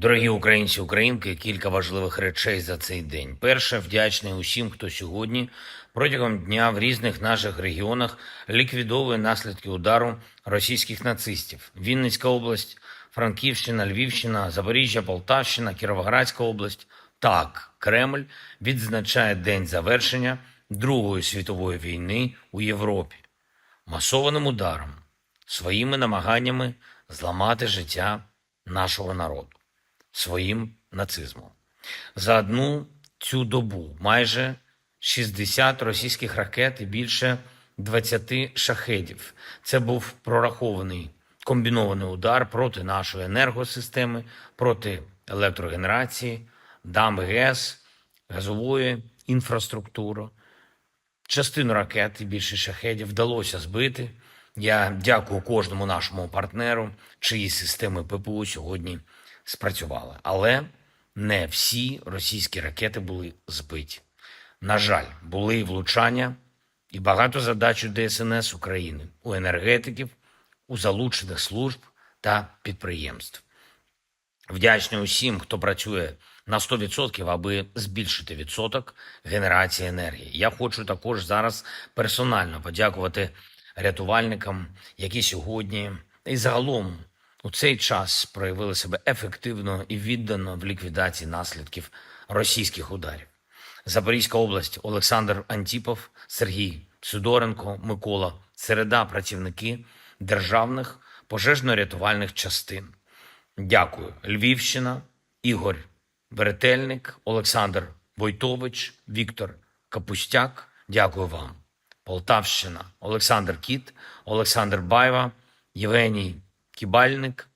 Дорогі українці, українки, кілька важливих речей за цей день. Перше, вдячний усім, хто сьогодні протягом дня в різних наших регіонах ліквідовує наслідки удару російських нацистів. Вінницька область, Франківщина, Львівщина, Запоріжжя, Полтавщина, Кіровоградська область. Так, Кремль відзначає день завершення Другої світової війни у Європі масованим ударом, своїми намаганнями зламати життя нашого народу своїм нацизмом. За одну цю добу майже 60 російських ракет і більше 20 шахедів. Це був прорахований комбінований удар проти нашої енергосистеми, проти електрогенерації, дам ГЕС, газової інфраструктури. Частину ракет і більше шахедів вдалося збити. Я дякую кожному нашому партнеру, чиї системи ППО сьогодні спрацювали. Але не всі російські ракети були збиті. На жаль, були і влучання, і багато задач у ДСНС України, у енергетиків, у залучених служб та підприємств. Вдячний усім, хто працює на 100%, аби збільшити відсоток генерації енергії. Я хочу також зараз персонально подякувати рятувальникам, які сьогодні і загалом у цей час проявили себе ефективно і віддано в ліквідації наслідків російських ударів. Запорізька область, Олександр Антіпов, Сергій Сидоренко, Микола Середа, працівники державних пожежно-рятувальних частин. Дякую. Львівщина, Ігор Веретельник, Олександр Войтович, Віктор Капустяк. Дякую вам. Полтавщина, Олександр Кіт, Олександр Байва, Євгеній Кібальник.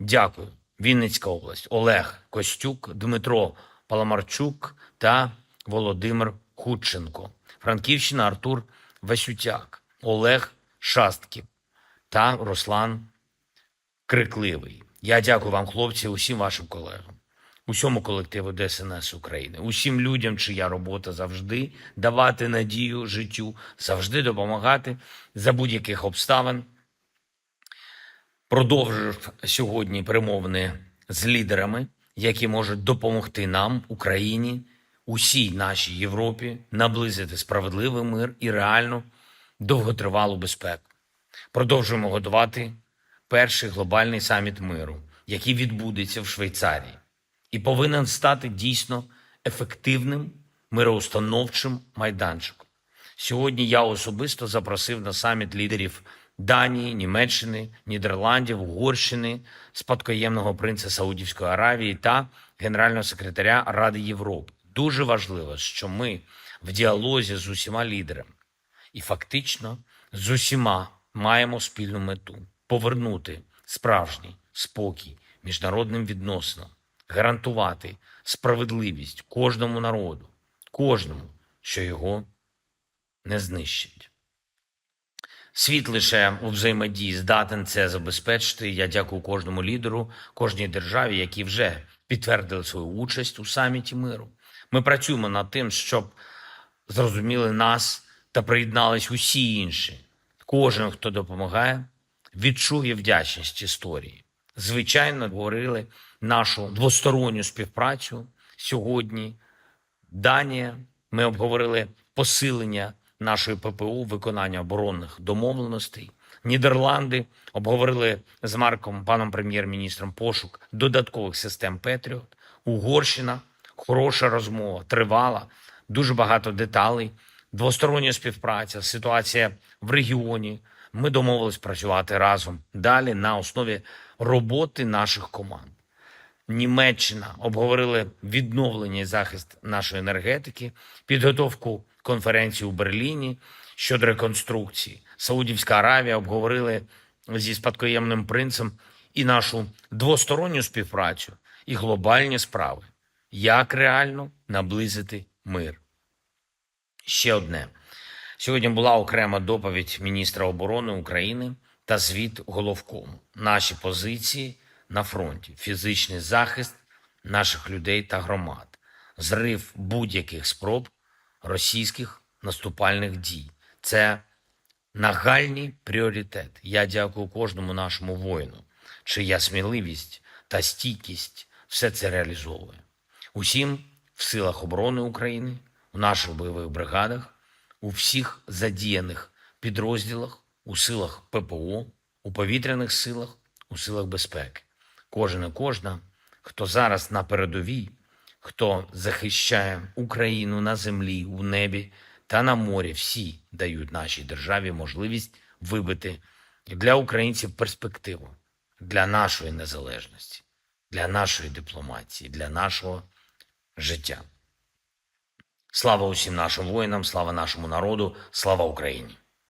Дякую. Вінницька область, Олег Костюк, Дмитро Паламарчук та Володимир Худченко. Франківщина, Артур Васютяк, Олег Шастків та Руслан Крикливий. Я дякую вам, хлопці, усім вашим колегам, усьому колективу ДСНС України, усім людям, чия робота завжди давати надію життю, завжди допомагати за будь-яких обставин. Продовжив сьогодні перемовини з лідерами, які можуть допомогти нам, Україні, усій нашій Європі, наблизити справедливий мир і реальну довготривалу безпеку. Продовжуємо готувати перший глобальний саміт миру, який відбудеться в Швейцарії, і повинен стати дійсно ефективним мироустановчим майданчиком. Сьогодні я особисто запросив на саміт лідерів Данії, Німеччини, Нідерландів, Угорщини, спадкоємного принца Саудівської Аравії та генерального секретаря Ради Європи. Дуже важливо, що ми в діалозі з усіма лідерами і фактично з усіма маємо спільну мету повернути справжній спокій міжнародним відносинам, гарантувати справедливість кожному народу, кожному, що його не знищить. Світ лише у взаємодії здатен це забезпечити. Я дякую кожному лідеру, кожній державі, які вже підтвердили свою участь у саміті миру. Ми працюємо над тим, щоб зрозуміли нас та приєднались усі інші. Кожен, хто допомагає, відчує вдячність історії. Звичайно, говорили нашу двосторонню співпрацю сьогодні. Данія. Ми обговорили посилення нашої ППУ, виконання оборонних домовленостей. Нідерланди обговорили з Марком, паном прем'єр-міністром, пошук додаткових систем Петріот. Угорщина хороша розмова, тривала, дуже багато деталей. Двостороння співпраця, ситуація в регіоні. Ми домовились працювати разом далі на основі роботи наших команд. Німеччина обговорили відновлення і захист нашої енергетики, підготовку конференції у Берліні щодо реконструкції. Саудівська Аравія обговорили зі спадкоємним принцем і нашу двосторонню співпрацю, і глобальні справи, як реально наблизити мир. Ще одне. Сьогодні була окрема доповідь міністра оборони України та звіт головкому. Наші позиції на фронті, фізичний захист наших людей та громад, зрив будь-яких спроб російських наступальних дій. Це нагальний пріоритет. Я дякую кожному нашому воїну, чия сміливість та стійкість все це реалізовує. Усім в силах оборони України, у наших бойових бригадах, у всіх задіяних підрозділах, у силах ППО, у повітряних силах, у силах безпеки. Кожен і кожна, хто зараз на передовій, хто захищає Україну на землі, у небі та на морі, всі дають нашій державі можливість вибити для українців перспективу для нашої незалежності, для нашої дипломатії, для нашого життя. Слава усім нашим воїнам, слава нашому народу, слава Україні!